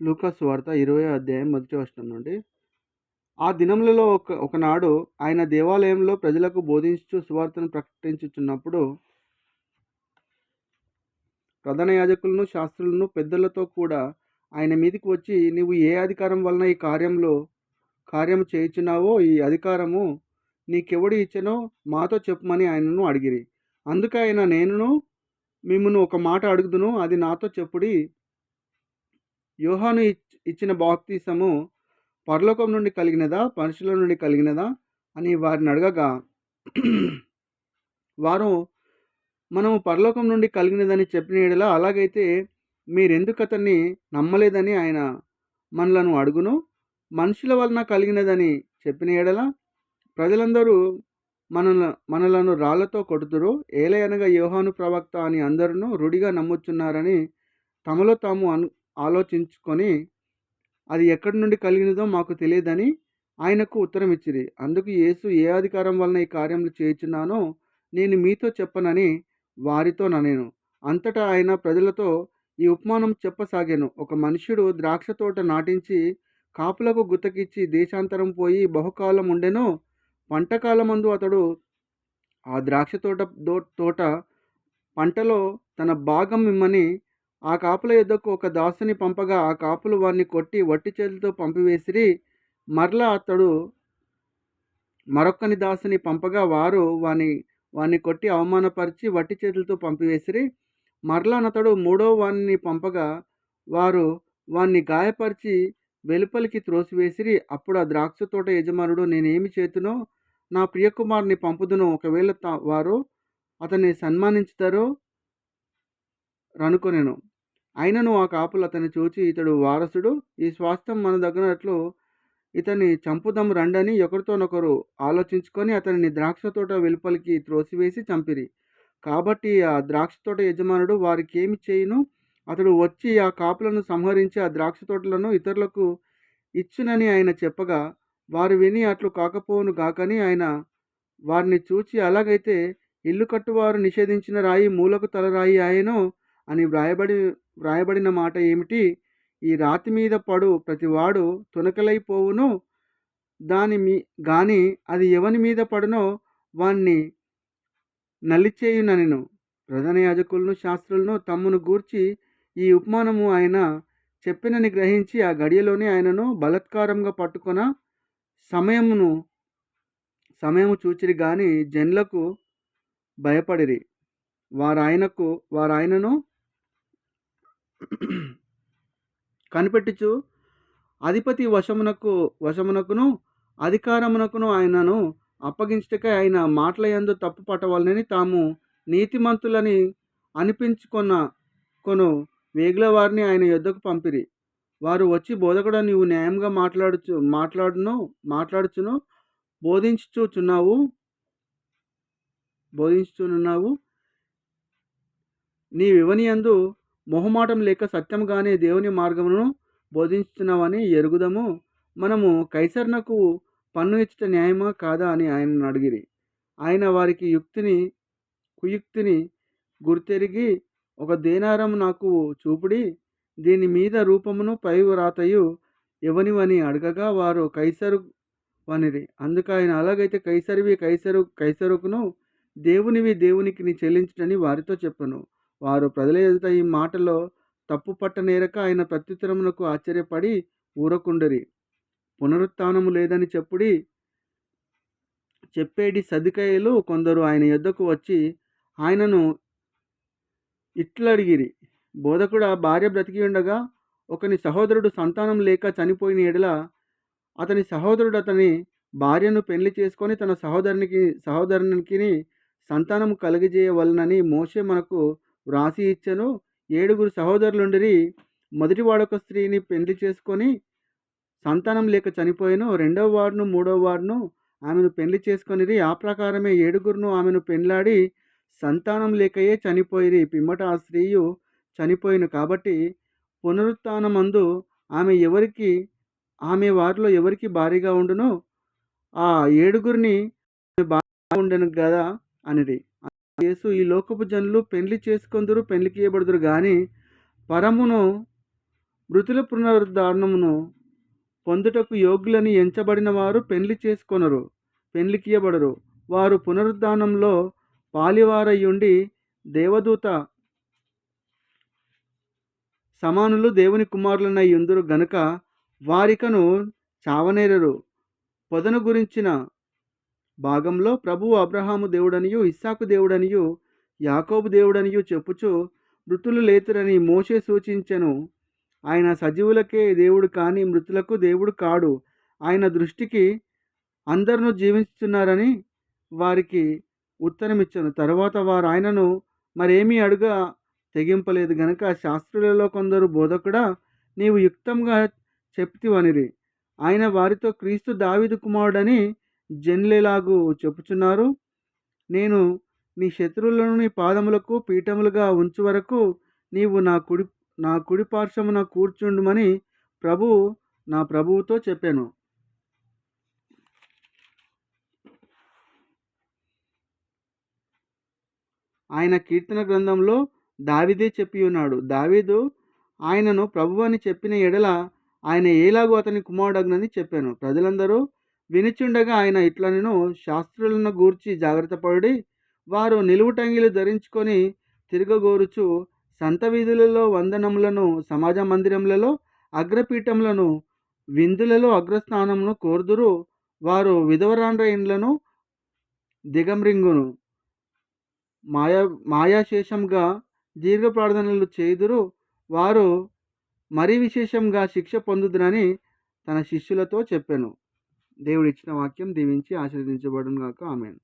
లూకాస్ వార్త ఇరవై అధ్యాయం మొదటి వచనం నుండి. ఆ దినములలో ఒక ఒకనాడు ఆయన దేవాలయంలో ప్రజలకు బోధించు సువార్తను ప్రకటించుచున్నప్పుడు ప్రధాన యాజకులను శాస్త్రులను పెద్దలతో కూడా ఆయన మీదికి వచ్చి నీవు ఏ అధికారం వలన ఈ కార్యంలో కార్యము చేయించినావో ఈ అధికారము నీకెవడు ఇచ్చానో మాతో చెప్పమని ఆయనను అడిగిరి. అందుకే ఆయన నేనును మిమ్మల్ని ఒక మాట అడుగుదును అది నాతో చెప్పుడి. యోహాను ఇచ్- ఇచ్చిన బాప్తీసము పరలోకం నుండి కలిగినదా? మనుషుల నుండి కలిగినదా? అని వారిని అడగగా వారు మనము పరలోకం నుండి కలిగినదని చెప్పిన యెడల అలాగైతే మీరెందుకు అతన్ని నమ్మలేదని ఆయన మనలను అడుగును? మనుషుల వలన కలిగినదని చెప్పిన యెడల ప్రజలందరూ మనల మనలను రాళ్ళతో కొడుతురు ఏలయనగా యోహాను ప్రవక్త అని అందరూ రుడిగా నమ్ముచున్నారని తమలో తాము అను ఆలోచించుకొని అది ఎక్కడి నుండి కలిగినదో మాకు తెలియదని ఆయనకు ఉత్తరం ఇచ్చిరి అందుకు యేసు ఏ అధికారం వలన ఈ కార్యములు చేయుచున్నానో నేను మీతో చెప్పనని వారితో ననేను. అంతటా ఆయన ప్రజలతో ఈ ఉపమానం చెప్పసాగాను. ఒక మనుష్యుడు ద్రాక్ష తోట నాటించి కాపులకు గుతకిచ్చి దేశాంతరం పోయి బహుకాలం ఉండెను పంటకాలమందు అతడు ఆ ద్రాక్ష తోట తోట పంటలో తన భాగం ఇమ్మని ఆ కాపుల యుద్ధకు ఒక దాసుని పంపగా ఆ కాపులు వారిని కొట్టి వట్టి చేతులతో పంపివేసిరి. మరలా అతడు మరొక్కని దాసుని పంపగా వారు వాని వాని కొట్టి అవమానపరిచి వట్టి చేతులతో పంపివేసిరి. మరలా అతడు మూడో వాణ్ణి పంపగా వారు వాన్ని గాయపరిచి వెలుపలికి త్రోసివేసిరి. అప్పుడు ఆ ద్రాక్ష తోట యజమానుడు నేనేమి చేతునో నా ప్రియకుమారుని పంపుదును. ఒకవేళ తా- వారు అతన్ని సన్మానించుతారో రనుకొనెను. అయినను ఆ కాపులు అతన్ని చూచి ఇతడు వారసుడు ఈ స్వాస్థ్యం మన దగ్గరట్లు ఇతన్ని చంపుదాం రండని ఒకరితోనొకరు ఆలోచించుకొని అతనిని ద్రాక్ష తోట వెలుపలికి త్రోసివేసి చంపిరి. కాబట్టి ఆ ద్రాక్ష తోట యజమానుడు వారికి ఏమి చేయును? అతడు వచ్చి ఆ కాపులను సంహరించి ఆ ద్రాక్ష తోటలను ఇతరులకు ఇచ్చునని ఆయన చెప్పగా వారు విని అట్లు కాకపోవును గాకని ఆయన వారిని చూచి అలాగైతే ఇల్లు కట్టువారు నిషేధించిన రాయి మూలకు తలరాయి ఆయనో అని వ్రాయబడి వ్రాయబడిన మాట ఏమిటి? ఈ రాతి మీద పడు ప్రతివాడు తునకలైపోవును. దాని మీ గాని అది ఎవని మీద పడునో వాణ్ణి నలిచేయునను ప్రధాన యాజకులను శాస్త్రులను తమ్మును గూర్చి ఈ ఉపమానము ఆయన చెప్పినని గ్రహించి ఆ గడియలోనే ఆయనను బలత్కారంగా పట్టుకొన సమయమును సమయము చూచిరి గాని జన్లకు భయపడిరి. వారాయనకు వారాయనను కనిపెట్టుచు అధిపతి వశమునకు వశమునకును అధికారమునకును ఆయనను అప్పగించటకై ఆయన మాటల యందు తప్పు పట్టవాలని తాము నీతిమంతులని అనిపించుకున్న కొను వేగుల వారిని ఆయన యుద్ధకు పంపిరి. వారు వచ్చి బోధకుడు నీవు న్యాయంగా మాట్లాడుచు మాట్లాడును మాట్లాడుచును బోధించుచున్నావు బోధించుచున్నావు. నీవివని యందు మొహమాటం లేక సత్యంగానే దేవుని మార్గమును బోధించుతున్నావని ఎరుగుదము. మనము కైసర్నకు పన్ను ఇచ్చట న్యాయమా కాదా అని ఆయనను అడిగిరి. ఆయన వారికి యుక్తిని కుయుక్తిని గుర్తెరిగి ఒక దేనారం నాకు చూపుడి దీని మీద రూపమును పై రాతయు ఎవనివని అడగగా వారు కైసరు వనిరి. అందుకు ఆయన అలాగైతే కైసరివి కైసరు కైసరుకును దేవునివి దేవునికిని చెల్లించటని వారితో చెప్పను. వారు ప్రజల ఎదుట ఈ మాటలో తప్పు పట్టనేరక ఆయన ప్రత్యుత్తరమునకు ఆశ్చర్యపడి ఊరకుండరి. పునరుత్థానము లేదని చెప్పుడి చెప్పేటి సదుకయ్యలు కొందరు ఆయన యొద్దకు వచ్చి ఆయనను ఇట్లడిగిరి. బోధకుడు భార్య బ్రతికి ఉండగా ఒకని సహోదరుడు సంతానం లేక చనిపోయిన ఎడల అతని సహోదరుడు అతని భార్యను పెళ్ళి చేసుకొని తన సహోదరునికి సహోదరునికి సంతానం కలిగజేయవలనని మోషే మనకు వ్రాసి ఇచ్చను. ఏడుగురు సహోదరులుండిరి. మొదటి వాడొక స్త్రీని పెళ్ళి చేసుకొని సంతానం లేక చనిపోయాను. రెండవ వాడును మూడవ వాడును ఆమెను పెళ్ళి చేసుకొనిరి. ఆ ప్రకారమే ఏడుగురును ఆమెను పెండ్లాడి సంతానం లేకయే చనిపోయిరి. పిమ్మట ఆ స్త్రీయు చనిపోయిను కాబట్టి పునరుత్నమందు ఆమె ఎవరికి ఆమె వారిలో ఎవరికి భారీగా ఉండునో? ఆ ఏడుగురిని బాగా ఉండను కదా అనిది యేసు ఈ లోకపు జనులు పెళ్ళి చేసుకొందురు పెళ్ళికి ఇవ్వబడుదురు కానీ పరమును మృతుల పునరుద్ధారణమును పొందుటకు యోగ్యులని ఎంచబడిన వారు పెళ్ళి చేసుకొనరు పెళ్ళికియబడరు వారు పునరుద్ధానంలో పాలివారయ్యుండి దేవదూత సమానులు దేవుని కుమారులనై ఉందురు గనుక వారికను చావనేరరు. పొదను గురించిన భాగంలో ప్రభువు అబ్రహాము దేవుడనియు ఇస్సాకు దేవుడనియు యాకోబు దేవుడనియు చెప్పుచు మృతులు లేతురని మోషే సూచించెను. ఆయన సజీవులకే దేవుడు కానీ మృతులకు దేవుడు కాడు. ఆయన దృష్టికి అందరూ జీవిస్తున్నారని వారికి ఉత్తరమిచ్చాను. తర్వాత వారు ఆయనను మరేమీ అడుగా తెగింపలేదు. గనక శాస్త్రులలో కొందరు బోధకుడా నీవు యుక్తంగా చెప్తివనిరి ఆయన వారితో క్రీస్తు దావిదు కుమారుడని జన్లేలాగు చెప్పుచున్నారు. నేను నీ శత్రువులను నీ పాదములకు పీఠములుగా ఉంచు వరకు నీవు నా కుడి నా కుడి పార్శ్వమున కూర్చుండుమని ప్రభు నా ప్రభువుతో చెప్పాను. ఆయన కీర్తన గ్రంథంలో దావిదే చెప్పి ఉన్నాడు దావీదు ఆయనను ప్రభు అని చెప్పిన ఎడల ఆయన ఏలాగో అతని కుమారుడగ్నని చెప్పాను. ప్రజలందరూ వినిచుండగా ఆయన ఇట్లనను శాస్త్రులను గూర్చి జాగ్రత్త పడి వారు నిలువుటంగిలు ధరించుకొని తిరగగోరుచు సంత వీధులలో వందనములను సమాజ మందిరములలో అగ్రపీఠములను విందులలో అగ్రస్థానమును కోరుదురు. వారు విధవరాండ్ర ఇండ్లను దిగమ్రింగును మాయా మాయాశేషంగా దీర్ఘ ప్రార్థనలు చేయుదురు. వారు మరీ విశేషంగా శిక్ష పొందుదురని తన శిష్యులతో చెప్పాను. దేవుడు ఇచ్చిన వాక్యం దీవించి ఆశీర్వదించబడును గాక. ఆమెను.